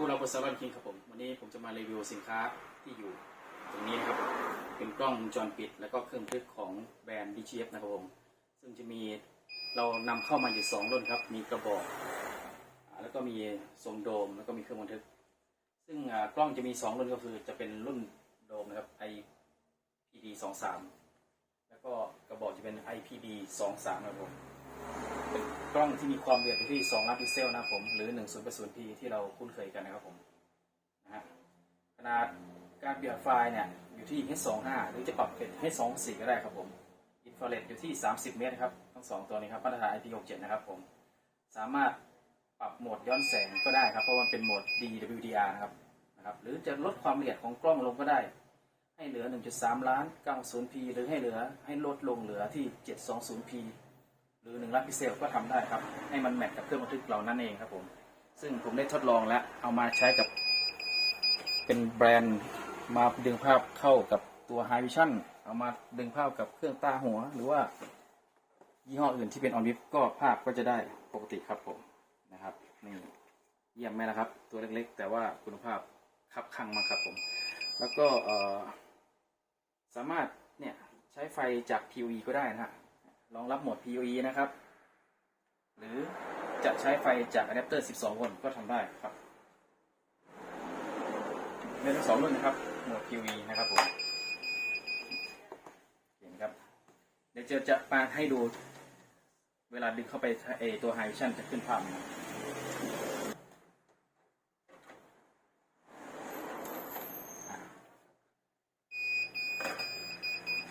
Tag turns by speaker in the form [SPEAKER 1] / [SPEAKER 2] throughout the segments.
[SPEAKER 1] พวกเราบริษัทรันคิงครับผม วันนี้ผมจะมารีวิวสินค้าที่อยู่ตรงนี้นะครับ เป็นกล้องวงจรปิด แล้วก็เครื่องบันทึกของแบรนด์ DGF นะครับผม ซึ่งจะมีเรานำเข้ามาอยู่สองรุ่นครับ มีกระบอก แล้วก็มีทรงโดม แล้วก็มีเครื่องบันทึก ซึ่งกล้องจะมีสองรุ่นก็คือจะเป็นรุ่นโดมนะครับ IPD 2 3แล้วก็กระบอกจะเป็น IPD 2 3นะครับผม กล้องที่มีความละเอียดอยู่ที่2ล้านพิกเซลนะครับผมหรือ 1 0 0 p ที่เราคุ้นเคยกันนะครับผมนะฮะขนาดการเปลี่ยนไฟล์เนี่ยอยู่ที่ H25 หรือจะปรับเป็น H24 ก็ได้ครับผมอินฟราเรดอยู่ที่ 30 เมตรครับทั้งสองตัวนี้ครับมาตรฐาน IP67 นะครับผมสามารถปรับโหมดย้อนแสงก็ได้ครับเพราะมันเป็นโหมด DWDR นะครับนะครับหรือจะลดความละเอียดของกล้องลงก็ได้ ให้เหลือ 1.3 ล้าน 90p หรือให้เหลือให้ลดลงเหลือที่ 720p รือ1ล้านพิกเซลก็ทำได้ครับ ให้มันแมทกับเครื่องบันทึกเรานั่นเองครับผม ซึ่งผมได้ทดลองแล้ว เอามาใช้กับ เป็นแบรนด์มาดึงภาพเข้ากับตัว High Vision เอามาดึงภาพกับเครื่องตาหัว หรือว่า ยี่ห้ออื่นที่เป็นออนวิฟก็ภาพก็จะได้ปกติครับผมนะครับนี่เยี่ยมไหมล่ะครับ ตัวเล็กๆ แต่ว่าคุณภาพคับคังมากครับผม แล้วก็สามารถเนี่ยใช้ไฟจาก PoE ก็ได้นะฮะ รองรับโหมด PoE นะครับ หรือจะใช้ไฟจากอะแดปเตอร์ 12 โวลต์ก็ทำได้ครับในทั้งสองรุ่นนะครับโหมด PoE นะครับผมเห็นครับ เดี๋ยวจะจะปาให้ดูเวลาดึงเข้าไปไอตัว High Vision จะขึ้นภาพนะ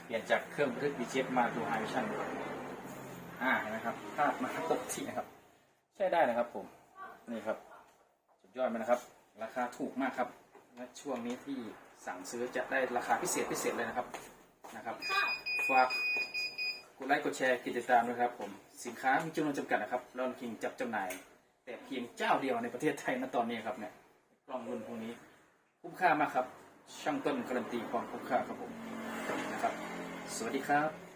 [SPEAKER 1] เปลี่ยนจากเครื่องบันทึกดีเจมาตัว High Vision ดูอ่าเห็นไหมครับภาพมาปกตินะครับ ใช้ได้นะครับผม นี่ครับ สุดยอดไหมนะครับ ราคาถูกมากครับ และช่วงนี้ที่สั่งซื้อจะได้ราคาพิเศษพิเศษเลยนะครับ นะครับ ฝากกดไลค์กดแชร์กิจตามด้วยครับ ผม สินค้ามีจำนวนจำกัดนะครับรอนคิงจับจำหน่าย แต่เพียงเจ้าเดียวในประเทศไทยณตอนนี้ครับเนี่ย กล้องรุ่นพวกนี้ คุ้มค่ามากครับ ช่างต้นการันตีความคุ้มค่าครับผม สวัสดีครับ